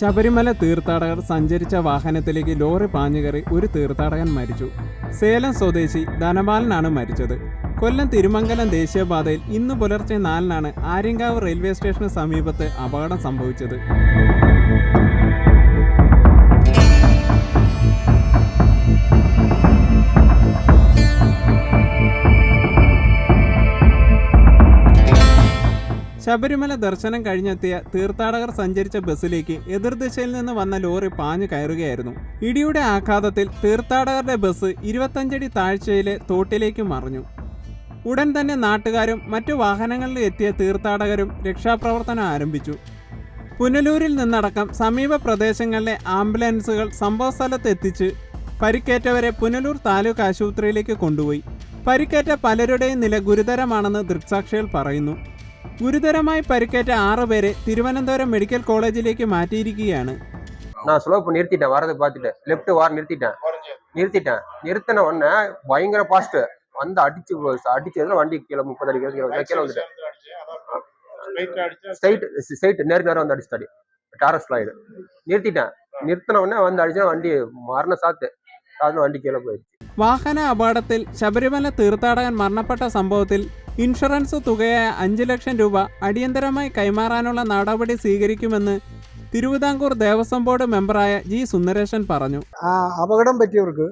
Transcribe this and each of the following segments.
ശബരിമല തീർത്ഥാടകർ സഞ്ചരിച്ച വാഹനത്തിലേക്ക് ലോറി പാഞ്ഞുകയറി ഒരു തീർത്ഥാടകൻ മരിച്ചു. സേലം സ്വദേശി ധനപാലനാണ് മരിച്ചത്. കൊല്ലം തിരുമംഗലം ദേശീയപാതയിൽ ഇന്ന് പുലർച്ചെ നാലിനാണ് ആര്യങ്കാവ് റെയിൽവേ സ്റ്റേഷന് സമീപത്ത് അപകടം സംഭവിച്ചത്. ശബരിമല ദർശനം കഴിഞ്ഞെത്തിയ തീർത്ഥാടകർ സഞ്ചരിച്ച ബസ്സിലേക്ക് എതിർദിശയിൽ നിന്ന് വന്ന ലോറി പാഞ്ഞു കയറുകയായിരുന്നു. ഇടിയുടെ ആഘാതത്തിൽ തീർത്ഥാടകരുടെ ബസ് ഇരുപത്തഞ്ചടി താഴ്ചയിലെ തോട്ടിലേക്ക് മറിഞ്ഞു. ഉടൻ തന്നെ നാട്ടുകാരും മറ്റു വാഹനങ്ങളിൽ എത്തിയ തീർത്ഥാടകരും രക്ഷാപ്രവർത്തനം ആരംഭിച്ചു. പുനലൂരിൽ നിന്നടക്കം സമീപ പ്രദേശങ്ങളിലെ ആംബുലൻസുകൾ സംഭവസ്ഥലത്ത് എത്തിച്ച് പരിക്കേറ്റവരെ പുനലൂർ താലൂക്ക് ആശുപത്രിയിലേക്ക് കൊണ്ടുപോയി. പരിക്കേറ്റ പലരുടെയും നില ഗുരുതരമാണെന്ന് ദൃക്സാക്ഷികൾ പറയുന്നു. ഗുരുതരമായി പരിക്കേറ്റ ആറ് പേരെ തിരുവനന്തപുരം മെഡിക്കൽ കോളേജിലേക്ക് മാറ്റിയിരിക്കുകയാണ് நான் ஸ்லோ பண்ணி நிறுத்திட்டேன் வரதை பார்த்துட்டு லெஃப்ட் வார நிறுத்திட்டேன் நிறுத்திட்டேன் நிறுத்தின உடனே பயங்கர ஃபாஸ்ட் வந்து அடிச்சு அடிச்சதுல வண்டி கீழே முப்பது அடி கீழே கீழே வந்துட்டேன் ஸ்ட்ரைட் ஸ்ட்ரைட் நேர் நேரம் வந்து அடிச்சிட்டாடி டாரஸ் ஸ்லைடு நிறுத்திட்டேன் நிறுத்தின உடனே வந்து அடிச்சா வண்டி மரண சாத்து சாத்து வண்டி கீழே போயிடுச்சு വാഹന അപകടത്തിൽ ശബരിമല തീർത്ഥാടകൻ മരണപ്പെട്ട സംഭവത്തിൽ ഇൻഷുറൻസ് തുകയായ അഞ്ച് ലക്ഷം രൂപ അടിയന്തരമായി കൈമാറാനുള്ള നടപടി സ്വീകരിക്കുമെന്ന് തിരുവിതാംകൂർ ദേവസ്വം ബോർഡ് മെമ്പറായ ജി സുന്ദരേശൻ പറഞ്ഞു. ആ അപകടം പറ്റിയവർക്ക്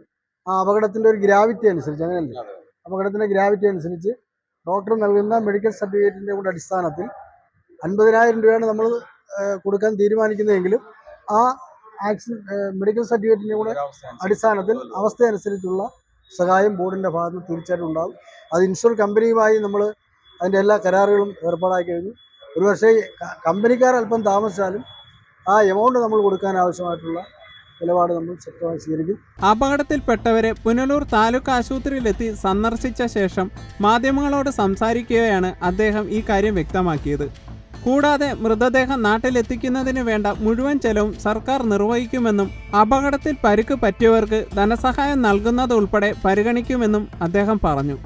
ആ അപകടത്തിന്റെ ഒരു ഗ്രാവിറ്റി അനുസരിച്ച് അങ്ങനെയല്ല അപകടത്തിന്റെ ഗ്രാവിറ്റി അനുസരിച്ച് ഡോക്ടർ നൽകുന്ന മെഡിക്കൽ സർട്ടിഫിക്കറ്റിന്റെ കൂടെ അടിസ്ഥാനത്തിൽ അൻപതിനായിരം രൂപയാണ് നമ്മൾ കൊടുക്കാൻ തീരുമാനിക്കുന്നതെങ്കിലും ആ ആക്സിഡന്റ് മെഡിക്കൽ സർട്ടിഫിക്കറ്റിന്റെ കൂടെ അടിസ്ഥാനത്തിൽ അവസ്ഥ അനുസരിച്ചുള്ള സഹായം ബോർഡിന്റെ ഭാഗത്ത് നിന്ന് തീർച്ചയായിട്ടും ഉണ്ടാകും. അത് ഇൻഷുർ കമ്പനിയുമായി നമ്മൾ അതിന്റെ എല്ലാ കരാറുകളും ഏർപ്പാടാക്കി കഴിഞ്ഞു. ഒരു പക്ഷേ കമ്പനിക്കാർ അല്പം താമസിച്ചാലും ആ എമൗണ്ട് നമ്മൾ കൊടുക്കാൻ ആവശ്യമായിട്ടുള്ള നിലപാട് നമ്മൾ ശക്തമായി സ്വീകരിക്കും. അപകടത്തിൽപ്പെട്ടവരെ പുനലൂർ താലൂക്ക് ആശുപത്രിയിലെത്തി സന്ദർശിച്ച ശേഷം മാധ്യമങ്ങളോട് സംസാരിക്കുകയാണ് അദ്ദേഹം ഈ കാര്യം വ്യക്തമാക്കിയത്. കൂടാതെ മൃതദേഹം നാട്ടിലെത്തിക്കുന്നതിന് വേണ്ട മുഴുവൻ ചെലവും സർക്കാർ നിർവഹിക്കുമെന്നും അപകടത്തിൽ പരുക്ക് പറ്റിയവർക്ക് ധനസഹായം നൽകുന്നതുൾപ്പെടെ പരിഗണിക്കുമെന്നും അദ്ദേഹം പറഞ്ഞു.